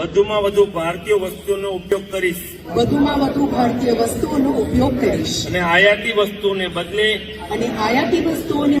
વધુમાં વધુ ભારતીય વસ્તુઓનો ઉપયોગ કરીશ. વધુમાં વધુ ભારતીય વસ્તુઓનો ઉપયોગ કરીશ. અને આયાતી વસ્તુઓને બદલે અને આયાતી વસ્તુઓને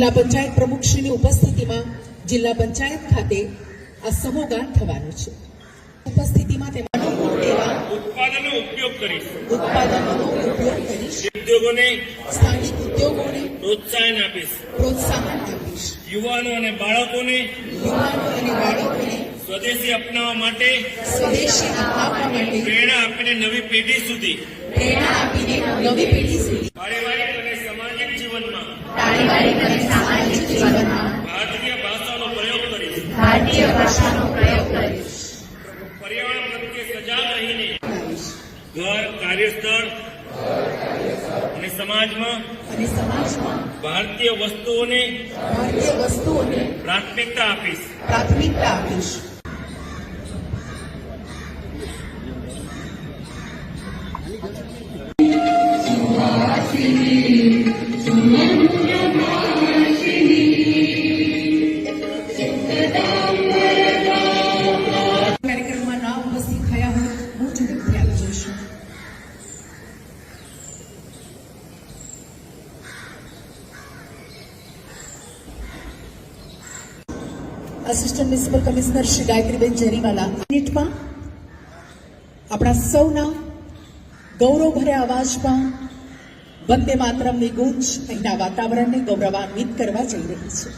જિલ્લા પંચાયત પ્રમુખશ્રીની ઉપસ્થિતિમાં જિલ્લા પંચાયત ખાતે આ સમોગાન થવાનું છે. ઉપસ્થિતિમાં તેમાં ઉત્પાદનનો ઉપયોગ કરીશ. ઉત્પાદનોનો ઉપયોગ કરીશ. ઉદ્યોગોને સ્થાનિક ઉદ્યોગોને પ્રોત્સાહન આપીશ. પ્રોત્સાહન આપીશ. યુવાનો અને બાળકોને યુવાનો અને બાળકોને સ્વદેશી અપનાવવા માટે સ્વદેશી અપનાવવા માટે પ્રેરણા આપીને નવી પેઢી સુધી પ્રેરણા આપીને નવી પેઢી સુધી પારિવારિક અને સામાજિક જીવનમાં પારિવારિક અને સામાજિક જીવનમાં ભારતીય ભાષાનો પ્રયોગ કરીશ ભારતીય ભાષાનો પ્રયોગ કરીશ પર્યાવરણ પ્રત્યે સજાગ રહીને કરીશ. ઘર કાર્યસ્થળ અને સમાજમાં અને સમાજમાં ભારતીય વસ્તુઓને ભારતીય વસ્તુઓને પ્રાથમિકતા આપીશ પ્રાથમિકતા આપીશ કાર્યક્રમમાં assistant municipal commissioner Shri Gayatriben Jariwala મિનિટમાં આપણા સૌના ગૌરવભર્યા અવાજમાં વંદે માતરમની ગુંજ અહીંના વાતાવરણને ગૌરવાન્વિત કરવા જઈ રહી છે.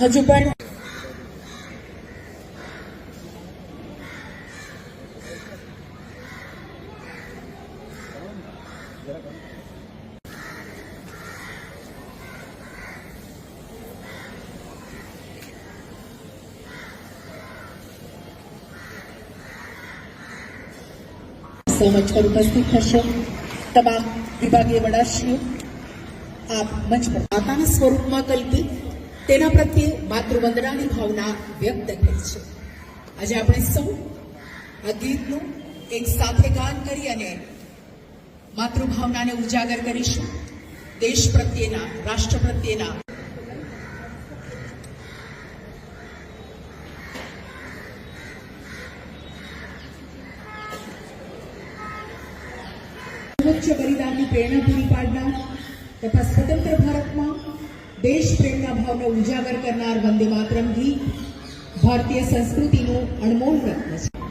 હજુ પણ સમજ પર ઉપસ્થિત થશે તમામ વિભાગીય વડાશ્રીઓ આપ મંચ પર માતાના સ્વરૂપમાં કલ્પી તેના પ્રત્યે માતૃવંદનાની ભાવના વ્યક્ત કરી છે આજે આપણે સૌ આ ગીતનું એક સાથે ગાન કરી અને માતૃભાવનાને ઉજાગર કરીશું દેશ પ્રત્યેના રાષ્ટ્ર પ્રત્યેના સર્વોચ્ચ બલિદાનની પ્રેરણા પૂરી પાડનાર, તથા સ્વતંત્ર ભારતમાં દેશ પ્રેમના ભાવને ઉજાગર કરનાર વંદે માતરમ ગીત ભારતીય સંસ્કૃતિનું અણમોલ રત્ન છે.